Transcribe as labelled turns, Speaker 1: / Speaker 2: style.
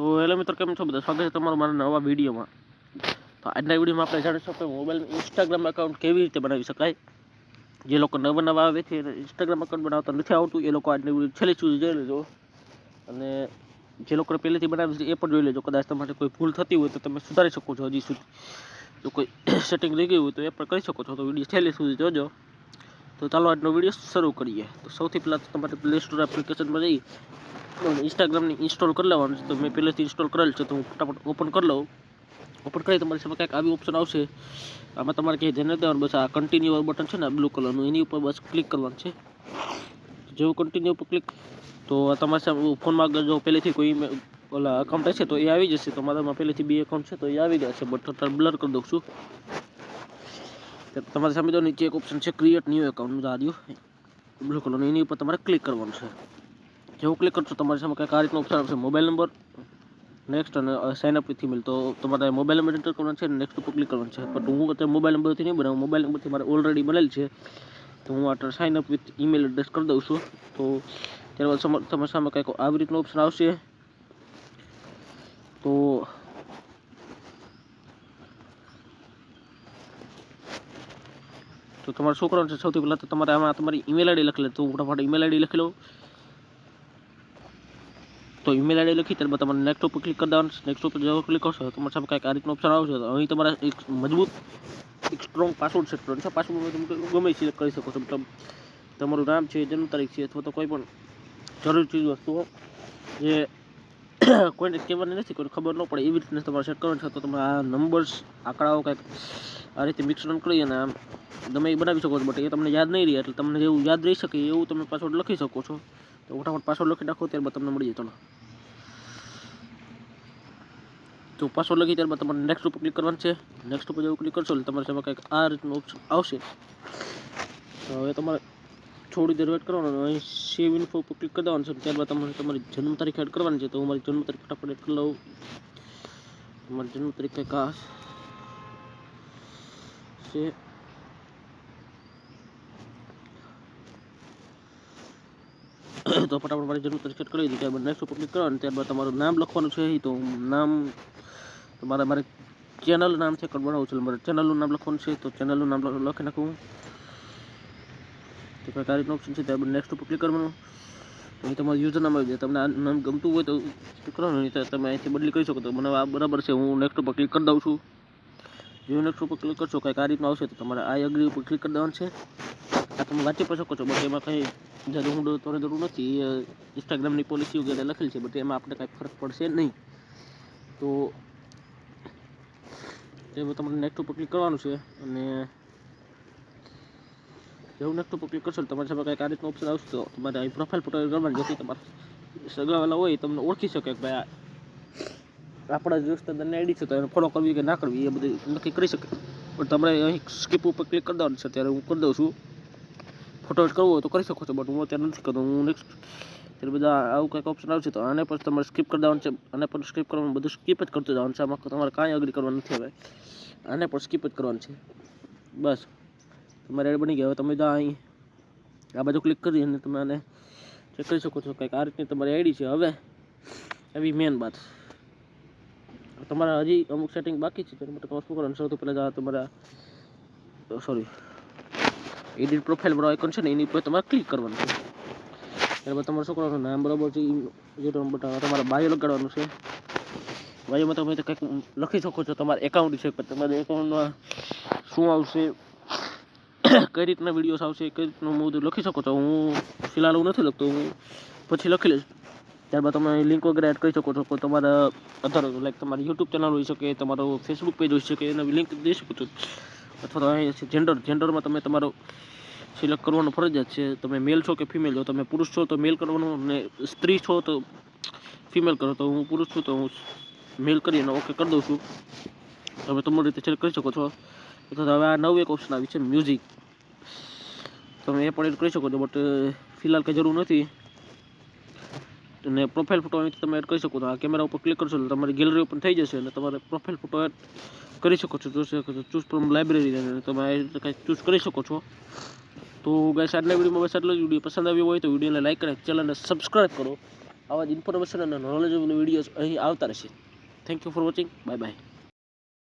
Speaker 1: તો હેલો મિત્રો, કેમ છો બધા? સ્વાગત છે તમારું મારા નવા વિડીયોમાં. તો આજના વિડીયોમાં આપણે જાણીશું કે મોબાઈલ ઇન્સ્ટાગ્રામ એકાઉન્ટ કેવી રીતે બનાવી શકાય. જે લોકો નવા નવા આવે છે, એને ઇન્સ્ટાગ્રામ એકાઉન્ટ બનાવતા નથી આવતું, એ લોકો આજની વીડિયો છેલ્લે સુધી જોઈ લેજો. અને જે લોકોને પહેલેથી બનાવી છે, એ પણ જોઈ લેજો. કદાચ તમારે કોઈ ભૂલ થતી હોય તો તમે સુધારી શકો છો હજી સુધી. જો કોઈ સેટિંગ રહી ગયું હોય તો એ પણ કરી શકો છો. તો વીડિયો છેલ્લે સુધી જોજો. તો ચાલો આજનો વીડિયો શરૂ કરીએ. તો સૌથી પહેલાં તો તમારે પ્લે સ્ટોર એપ્લિકેશનમાં જઈ ઇન્સ્ટાગ્રામની ઇન્સ્ટોલ કરી લેવાનું છે. તો મેં પહેલેથી ઇન્સ્ટોલ કરેલ છે, તો હું ફટાફટ ઓપન કરી લઉં. ઓપન કરી તમારી સામે કંઈક આવી ઓપ્શન આવશે. આમાં તમારે ક્યાંય ધ્યાન દેવાનું. બસ આ કન્ટિન્યુ બટન છે ને બ્લુ કલરનું એની ઉપર બસ ક્લિક કરવાનું છે. જેવું કન્ટિન્યુ ઉપર ક્લિક તો તમારી સામે ફોનમાં જો પહેલેથી કોઈ ઓલા અકાઉન્ટ હશે તો એ આવી જશે. તો મારામાં પહેલેથી બે એકાઉન્ટ છે, તો એ આવી ગયા છે. બટ બ્લર કરી દઉં છું. તો તમારી સામે જો નીચે એક ઓપ્શન છે ક્રિએટ ન્યૂ એકાઉન્ટનું આ બ્લુ કલરનું એની ઉપર તમારે ક્લિક કરવાનું છે. જેવું ક્લિક કરશો તમારી સામે કંઈક આ રીતનો ઓપ્શન આવશે. મોબાઈલ નંબર નેક્સ્ટ અને સાઇન અપ વિથ તો તમારે મોબાઈલ નંબર એન્ટર કરવાનો છે નેક્સ્ટ ઉપર ક્લિક કરવાનું છે. પણ હું અત્યારે મોબાઈલ નંબરથી નહીં બનાવું. મોબાઈલ નંબરથી મારે ઓલરેડી બનેલ છે. તો હું અત્યારે sign up with email address કરી દઉં છું. તો ત્યારબાદ તમારી સામે કંઈક આવી રીતનું ઓપ્શન આવશે. તો તો તમારે છે સૌથી પહેલાં તો તમારે આમાં તમારી ઈમેલ આઈડી લખી લે તો હું ફટાફટ ઈમેલ આઈડી લખી લઉં. તો ઈમેલ આઈડી લખી ત્યારબાદ તમારે નેક્સ્ટ ઉપર ક્લિક કરી દેવાનું નેક્સ્ટ ઉપર જવા ક્લિક કરશો તમારે સામે કંઈક આ રીતનો ઓપ્શન આવશે. તો અહીં તમારા એક મજબૂત, એક સ્ટ્રોંગ પાસવર્ડ સેટ કરવાનો છે. પાસવર્ડ તમે ગમે સિલેક્ટ કરી શકો છો. મતલબ તમારું નામ છે, જન્મ તારીખ છે અથવા તો કોઈ પણ જરૂરી ચીજ વસ્તુઓ જે કોઈને કહેવાની નથી, કોઈને ખબર ન પડે, એવી રીતના તમારે સેટ કરવાનું છે. તો તમે આ નંબર્સ આંકડાઓ કંઈક આ રીતે મિશ્રણ કરી અને આમ તમે બનાવી શકો છો. બટ એ તમને યાદ નહીં રહે, એટલે તમને જેવું યાદ રહી શકે એવું તમે પાસવર્ડ લખી શકો છો. તો ફટાફટ પાસવર્ડ લખી નાખો, ત્યારબાદ તમને મળી જાય ચલો. તો પાસવર્ડ લખી, ત્યારબાદ તમારે નેક્સ્ટ ઉપર ક્લિક કરવાનું છે. નેક્સ્ટ ઉપર જેવું ક્લિક કરશો એટલે તમારે સામે કંઈક આ રીતનું ઓપ્શન આવશે. તો હવે તમારે થોડી દેર વેટ કરવાનો અહીં સેવ ઇન્ફો ઉપર ક્લિક કરી દેવાનું છે. ત્યારબાદ તમારે તમારી જન્મ તારીખ એડ કરવાની છે. તો હું મારી જન્મ તારીખ ફટાફટ એડ કરી લઉં. તમારી જન્મ તારીખ કંઈક આ છે. તો ફટાફટ મારી જરૂર તારીખ કરી દીધું ત્યારબાદ નેક્સ્ટ ક્લિક અને ત્યારબાદ તમારું નામ લખવાનું છે તો નામ તમારે મારે ચેનલ નામ છે કડ બનાવવું છે. મારે ચેનલનું નામ લખવાનું છે તો ચેનલનું નામ લખી નાખું તો કંઈક ઓપ્શન છે ત્યારબાદ નેક્સ્ટ ઉપર ક્લિક કરવાનું. અહીં તમારું યુઝર નામ આવી જાય. તમને આ નામ ગમતું હોય તો કરવાનું નહીં તમે અહીંથી બદલી કરી શકો. તો મને આ બરાબર છે. હું નેક્સ્ટ ઉપર ક્લિક કરી દઉં છું. જો નેક્સ્ટ ઉપર ક્લિક કરશો, કંઈક આ રીતનું આવશે તો તમારે આ અગ્રી ઉપર ક્લિક કરી દેવાનું છે. તમે વાંચી પણ શકો છો બટ એમાં કંઈ જરૂર હું તો જરૂર નથી ઇન્સ્ટાગ્રામની પોલિસી વગેરે લખેલી છે બટ એમાં આપણે કાંઈ ફરક પડશે નહીં. તો એ તમારે નેક્સ્ટ ઉપર ક્લિક કરવાનું છે, અને જેવું નેક્સ્ટ ઉપર ક્લિક કરશો તમારી સામે કંઈક આ રીતનું ઓપ્શન આવશે, તો તમારે અહીં પ્રોફાઇલ ફોટો કરવાની, જેથી તમારે સગાવાલા હોય તમને ઓળખી શકે કે ભાઈ આપણા જે દોસ્તારની આઈડી છે, તો એને ફોલો કરવી કે ના કરવી એ બધું નક્કી કરી શકે. પણ તમારે અહીં સ્કીપ ઉપર ક્લિક કરી દેવાનું છે, ત્યારે હું કરી દઉં છું. ફોટો કરવો હોય તો કરી શકો છો બટ હું અત્યારે નથી કરતો, હું નેક્સ્ટ ત્યારે બધા આવું કંઈક ઓપ્શન આવશે તો આને પણ તમારે સ્કીપ કરી દેવાનું છે, આને પણ સ્કીપ કરવાનું, બધું સ્કીપ જ કરતું જવાનું છે, આમાં તમારે કાંઈ અગ્રી કરવાનું નથી હવે, આને પણ સ્કીપ જ કરવાનું છે, બસ, તમારે એડ બની ગયા, હવે તમે બધા અહીં, આ બાજુ ક્લિક કરી અને તમે આને ચેક કરી શકો છો કંઈક આ રીતની તમારી આઈડી છે, હવે એવી મેન વાત. તમારા હજી અમુક સેટિંગ બાકી છે, તેના માટે તમારે શું કરવાનું સૌથી પહેલાં તમારા સોરી એડિટ પ્રોફાઇલ વાળો આઇકન છે ને, એની ઉપર તમારે ક્લિક કરવાનું છે. ત્યારબાદ તમારે શું કરવાનું નામ બરાબર છે જે તમારે બાયો લગાડવાનું છે. બાયોમાં તમે કંઈક લખી શકો છો, તમારા એકાઉન્ટ છે તમારા એકાઉન્ટમાં શું આવશે, કઈ રીતના વિડીયોઝ આવશે, કઈ રીતનું હું બધું લખી શકો છો. હું ફિલહાલ હું નથી લખતો, હું પછી લખી લઈશ. ત્યારબાદ તમે લિંક વગેરે એડ કરી શકો છો, કોઈ તમારા અધર લાઈક તમારી યુટ્યુબ ચેનલ હોઈ શકે, તમારો ફેસબુક પેજ હોઈ શકે, એના લિંક દઈ શકો છો. અથવા તો અહીં જેન્ડર જેન્ડરમાં તમે તમારો સિલેક્ટ કરવાનું ફરજિયાત છે. તમે મેલ છો કે ફિમેલ છો? તમે પુરુષ છો તો મેલ કરવાનું અને સ્ત્રી છો તો ફિમેલ કરો. તો હું પુરુષ છું તો હું મેલ કરીને ઓકે કરી દઉં છું. તમે તમારી રીતે સિલેક્ટ કરી શકો છો. અથવા હવે આ નવું એક ઓપ્શન આવી છે મ્યુઝિક તમે એ પણ એડ કરી શકો છો બટ ફિલહાલ કંઈ જરૂર નથી. અને પ્રોફાઇલ ફોટો અહીંથી તમે એડ કરી શકો છો. આ કેમેરા ઉપર ક્લિક કરશો એટલે તમારી ગેલેરી ઓપન થઈ જશે અને તમારે પ્રોફાઇલ ફોટો એડ કરી શકો છો. જોઈ શકો છો ચૂઝ ફ્રોમ લાઇબ્રેરી અને તમે કંઈ ચૂઝ કરી શકો છો. તો ગાઈસ આજના વિડીયોમાં બસ આટલો જ. વીડિયો પસંદ આવ્યો હોય તો વિડીયોને લાઇક કરે ચેનલને સબસ્ક્રાઈબ કરો. આવા જ ઇન્ફોર્મેશન અને નોલેજેબલ વિડીયોઝ અહીં આવતા રહેશે. Thank you for watching bye bye